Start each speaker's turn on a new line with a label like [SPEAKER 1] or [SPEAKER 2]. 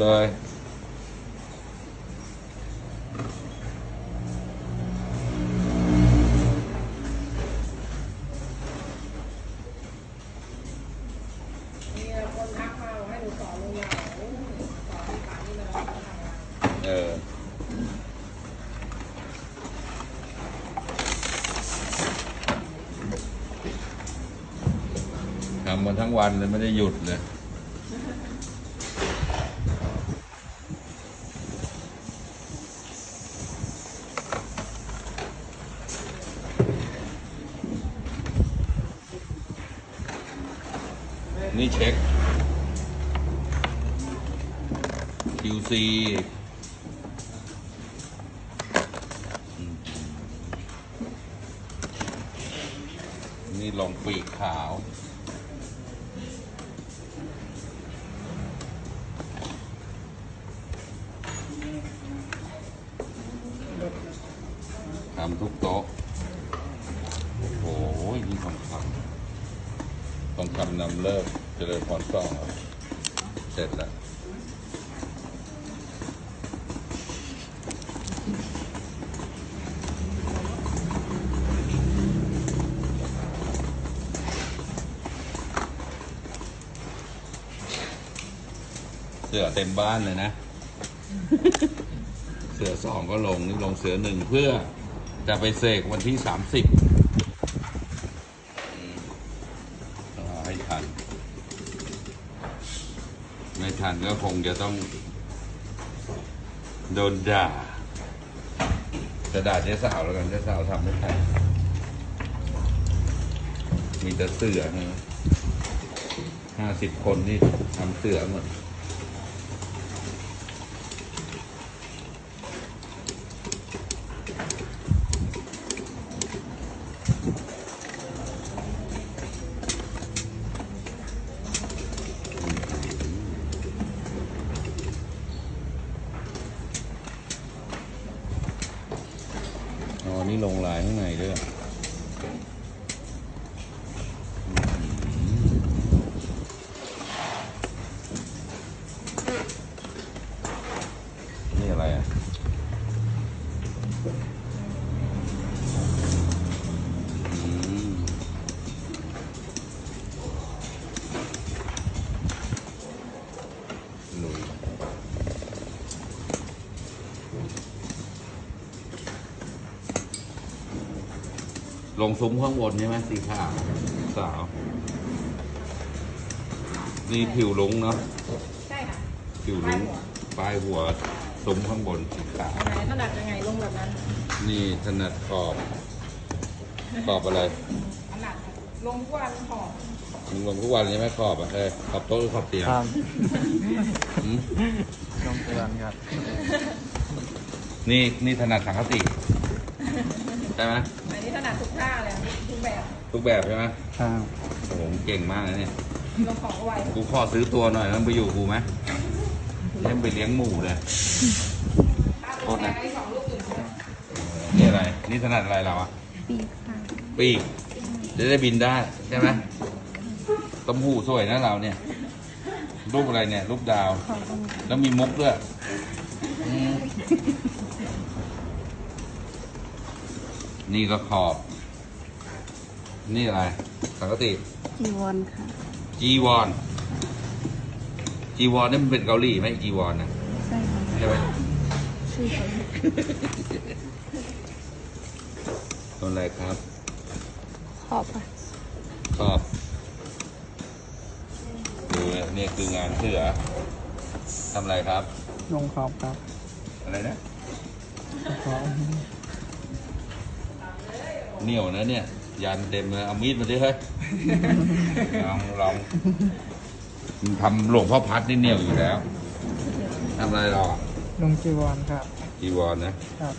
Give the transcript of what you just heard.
[SPEAKER 1] เลย
[SPEAKER 2] มีคนทักมาให้หนูสอนลงยาวโอ้โหสอนที่ป่านนี่มันเราทำงาน
[SPEAKER 1] เออทำมาทั้งวันเลยไม่ได้หยุดเลย นี่เช็ค QC นี่ลองปีกขาว ทำทุกโต๊ะ โอ้โหนี่ทองคำท องคำนำเลิกเจริญพรสองแล้วเสร็จแล้วเสือเต็มบ้านเลยนะ เสือสองก็ลงนี่ลงเสือหนึ่งเพื่อจะไปเสกวันที่สามสิบ ทัน ไม่ทันก็คงจะต้อง โดนด่าจะด่าเจ๊สาวแล้วกันเจ๊สาวทำไม่ทันมีแต่เสือนะห้าสิบคนนี่ทำเสือหมด นี่ลงลายข้างในด้วย ลงซุ้มข้างบนใช่ไหมสีขาวสาว นี่ผิวลุงเนาะ
[SPEAKER 2] ใช่ค่ะ
[SPEAKER 1] ผิวลุงปลายหัวซุ้มข้างบนสีขาว
[SPEAKER 2] ไหนถนัดยังไงลงแบบนั้น
[SPEAKER 1] นี่ถนัดขอบ ขอบอะไร
[SPEAKER 2] ถนัดลงทุกวันหอม
[SPEAKER 1] มึงลงทุกวันใช่ไหมขอบอะเออขอบโต๊ะหรือขอบเตียง
[SPEAKER 3] ครับ
[SPEAKER 1] หืม
[SPEAKER 3] ลงเตือนครับ
[SPEAKER 1] นี่นี่ถนัดสังคติใช่ไหม
[SPEAKER 2] อั นนี้ถนัดทุกท่าเลยทุกแบบ
[SPEAKER 1] ทุกแบบใช่ไหม
[SPEAKER 3] ครับ
[SPEAKER 1] โอ้โหเก่งมากนะเนี่ย
[SPEAKER 2] ลงของเอาไว้
[SPEAKER 1] กูขอซื้อตัวหน่อยแล้วมึงไปอยู่กูไหมเล่นไปเลี้ยงหมูเลยโทษนะ
[SPEAKER 2] ไอ้สองลูกอื่น
[SPEAKER 1] นี่อะไร นี่ถนัดอะไรเราอะ
[SPEAKER 4] ปีกค่ะ
[SPEAKER 1] ปีกจะได้บินได้ใช่ไหมต้มหูสวยนะเราเนี่ย รูปอะไรเนี่ย รูปดาว
[SPEAKER 4] ขอบคุณค่ะ
[SPEAKER 1] แล้วมีมุกด้วยอืม นี่ก็ขอบ นี่อะไรสังกติ
[SPEAKER 4] จีวรค่ะ
[SPEAKER 1] จีวอนจีวอนนี่มันเป็นเกาหลีไหมจีวอนนะ
[SPEAKER 4] ใช่ค่ะ
[SPEAKER 1] ใช่ไหม
[SPEAKER 4] ชื่อเขา
[SPEAKER 1] ต้นอะไรครับ
[SPEAKER 4] ขอบค่ะ
[SPEAKER 1] ชอบดูนี่คืองานเสือทำอะไรครับ
[SPEAKER 3] ลงขอบครับ
[SPEAKER 1] อะไรนะ
[SPEAKER 3] ขอบ
[SPEAKER 1] เหนียวนะเนี่ย ยันเต็มเลยเอามีดมาดิเฮ้ยลองลองมันทำหลวงพ่อพัดนี่เหนียวอยู่แล้วทำอะไรหรอ
[SPEAKER 3] ลงจีวรครับ
[SPEAKER 1] จีวรนะครับ